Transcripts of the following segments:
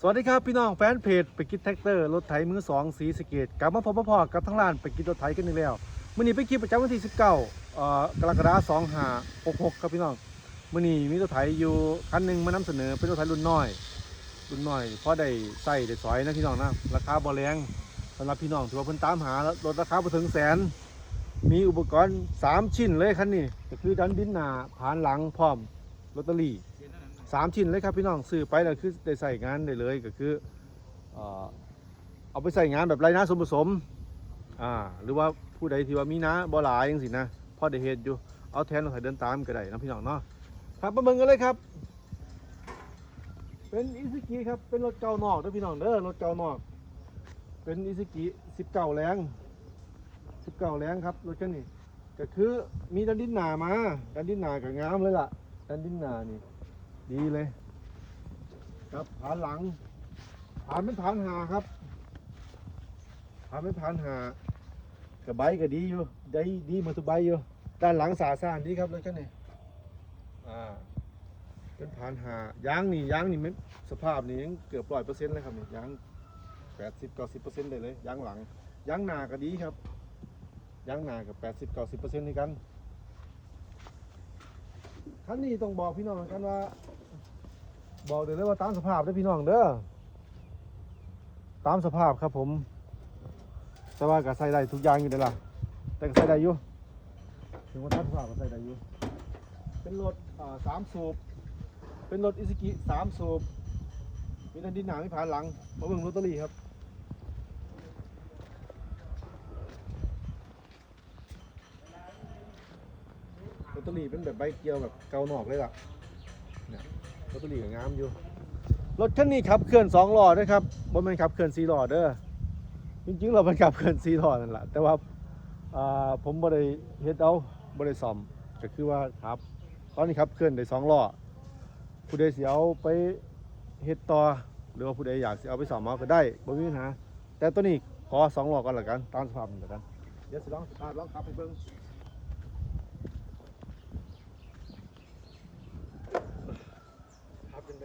สวัสดีครับพี่น้องแฟนเพจไปกินแท็กเตอร์รถไถมือสองสีสเกตกลับมาพบมาพอกับทั้งร้านไปกินรถไถกันอีกแล้วมื่อนี้ไปคลิปประจำวันที่ 19เอ่อกรกฎาคม2566ครับพี่น้องมื่อนี้มีรถไถอยู่คันหนึ่งมานำเสนอเป็นรถไถรุ่นน้อย รุ่นน้อยเพราะได้ใส่ได้สอยนะพี่น้องนะราคาบ่แรงสำหรับพี่น้องถือว่าเพิ่นตามหารถราคาบ่ถึงแสน มีอุปกรณ์ 3 ชิ้นเลยคันนี้ก็คือดันดินหน้าผานหลังพร้อมลอตเตอรี่ สามชิ้นเลยครับพี่น้องซื้อไปแล้วคือได้ใส่งานได้เลยก็คือเอาไปใส่งานแบบไรนะสมผสมอ่าหรือว่าผู้ใดที่ว่ามีนะบ่หลายจังสินะพอได้เฮ็ดอยู่เอาแทนเราใส่เดินตามก็ได้นะพี่น้องเนาะครับมาเบิ่งกันเลยครับ เป็นอิซุกิครับเป็นรถเก่านอกเด้อพี่น้องเด้อรถเก่านอก เป็นอิซุกิ19แรง19แรงครับรถคันนี้ก็คือมีดันดินหนามาดันดินหนาก็งามเลยล่ะดันดินหนานี่ ดีเลย ครับฐานหลังฐานเป็นฐานหาครับฐานเป็นฐานหากระใบก็ดีอยู่ได้ดีมาทุกใบอยู่ด้านหลังสาสานดีครับเลยกันนี่อ่าเป็นฐานหายางนี่ยางนี่ไม่สภาพนี่ยังเกือบร้อยเปอร์เซ็นต์เลยครับนี่ยางแปดสิบเก้าสิบเปอร์เซ็นต์ได้เลยยางหลังยางหนาก็ดีครับยางหนากับแปดสิบเก้าสิบเปอร์เซ็นต์นี่กันท่านนี้ต้องบอกพี่น้องกันว่า บอกเดี๋ยวเลยว่าตามสภาพเด้อพี่น้องเด้อตามสภาพครับผม แต่ว่าก็ใส่ได้ทุกอย่างอยู่เด้อล่ะแต่ก็ใส่ได้อยู่ถึงว่าตามสภาพก็ใส่ได้อยู่เป็นรถอ่าสามสูบเป็นรถอิซุกิสามสูบมีดันดินหนาไม่ผ่านหลังมาเบิ่งลอตเตอรี่ครับลอตเตอรี่เป็นแบบใบเกียวแบบเกาหนอกเลยล่ะรถ ตุลีก็งามอยู่ รถคันนี้ขับเคลื่อนสองล้อด้วยครับบ่แม่นขับเคลื่อนสี่ล้อเด้อ จริงๆเราเป็นขับเคลื่อนสี่ล้อนั่นแหละแต่ว่าผมบ่ได้เฮ็ดเอาบ่ได้ซ่อมก็คือว่าครับ ตอนนี้ขับเคลื่อนได้สองล้อ ผู้ใดสิเอาไปเฮ็ดต่อหรือว่าผู้ใดอยากสิเอาไปซ่อมเอาก็ได้บ่มีปัญหาแต่ตัวนี้ขอสองล้อก่อนละกันตามสภาพมันละกัน เดี๋ยวสิลองสตาร์ทลองขับให้เบิ่ง ครับ เป็นไง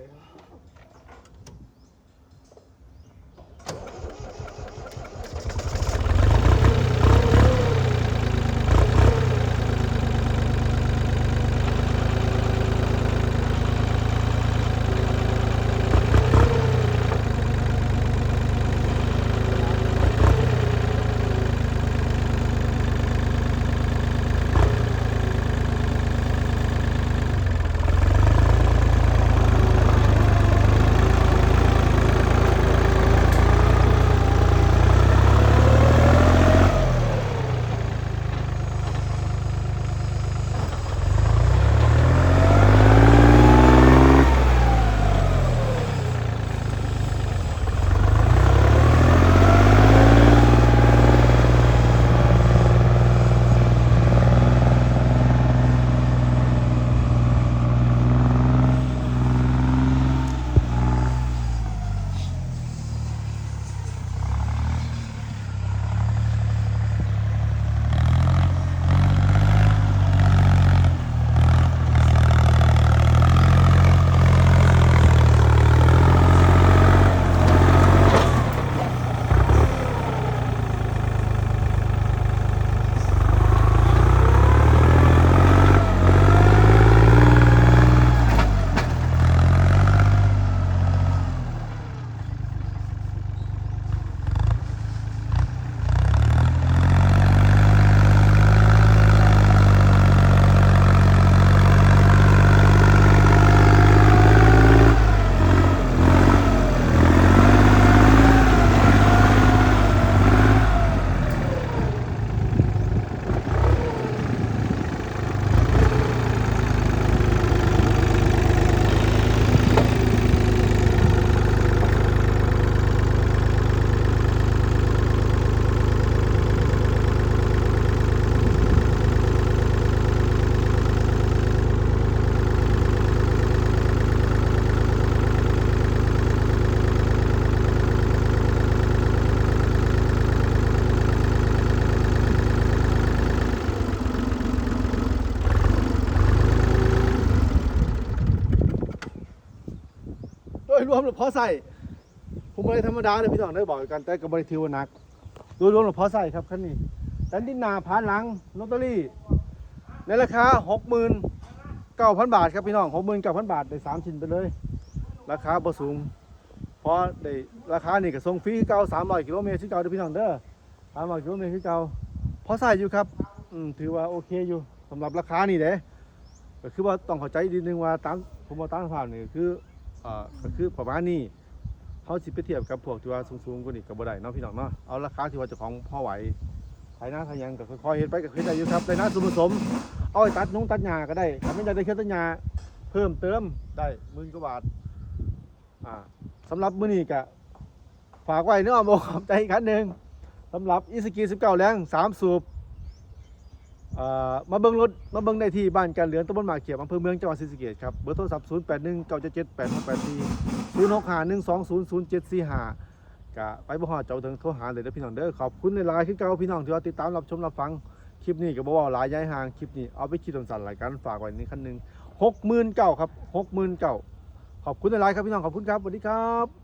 ยรวมแล้วพอใส่ผมบ่ได้ธรรมดาเลยพี่น้องได้บอกกันแต่ก็บ่ได้ถือว่าหนักโดยรวมแล้วพอใส่ครับคันนี้แต่ดินนาผ่านหลังลอตเตอรี่ในราคา69,000บาทครับพี่น้อง69,000บาทได้สามชิ้นไปเลย ราคาบ่สูงเพราะได้ราคานี่ก็ส่งฟรีเก่า300กิโลเมตรคือเก่าเด้อพี่น้องเด้อ300กิโลเมตรคือเก่าพอใส่อยู่ครับอืมถือว่าโอเคอยู่สำหรับราคานี่เด้ก็คือว่าต้องเข้าใจนิดนึงว่าตามผมว่าตามสภาพนี่คือ อ่อก็คือประมาณนี้เขาสิไปเทียบกับพวกที่ว่าสูงๆกว่านี้ก็บ่ได้เนาะพี่น้องเนาะเอาราคาที่ว่าเจ้าของพอไหวไถนาไถยังก็ค่อยๆเฮ็ดไปก็เฮ็ดได้อยู่ครับได้นาสมผสมเอาไปตัดนงตัดหญ้าก็ได้ถ้าไม่ได้ได้เครื่องตัดหญ้าเพิ่มเติมได้หมื่นกว่าบาทอ่าสำหรับมื้อนี้ก็ฝากไว้เนื้อโมขอบใจอีกครั้งหนึ่งสำหรับอีสกี19แรง3สูบ มาเบิ่งรถมาเบิ่งได้ที่บ้านการเหลืองตำบลหมากเขียบอำเภอเมืองจังหวัดศรีสะเกษครับเบอร์โทรศัพท์ 0 8 1 9 7 7 8 8 4 0 6 5 1 2 0 0 7 4 5ก็ไปบ่ฮอดเจ้าถึงโทรหาเลยเด้อพี่น้องเด้อขอบคุณในไลน์คือเก่าพี่น้องที่ว่าติดตามรับชมรับฟังคลิปนี้ก็บ่เว้าหลายย้ายห่างคลิปนี้เอาไปคิดสั้นๆรายการฝากไว้นี่คันหนึง69,000ครับ69,000ขอบคุณในไลน์ครับพี่น้องขอบคุณครับสวัสดีครับ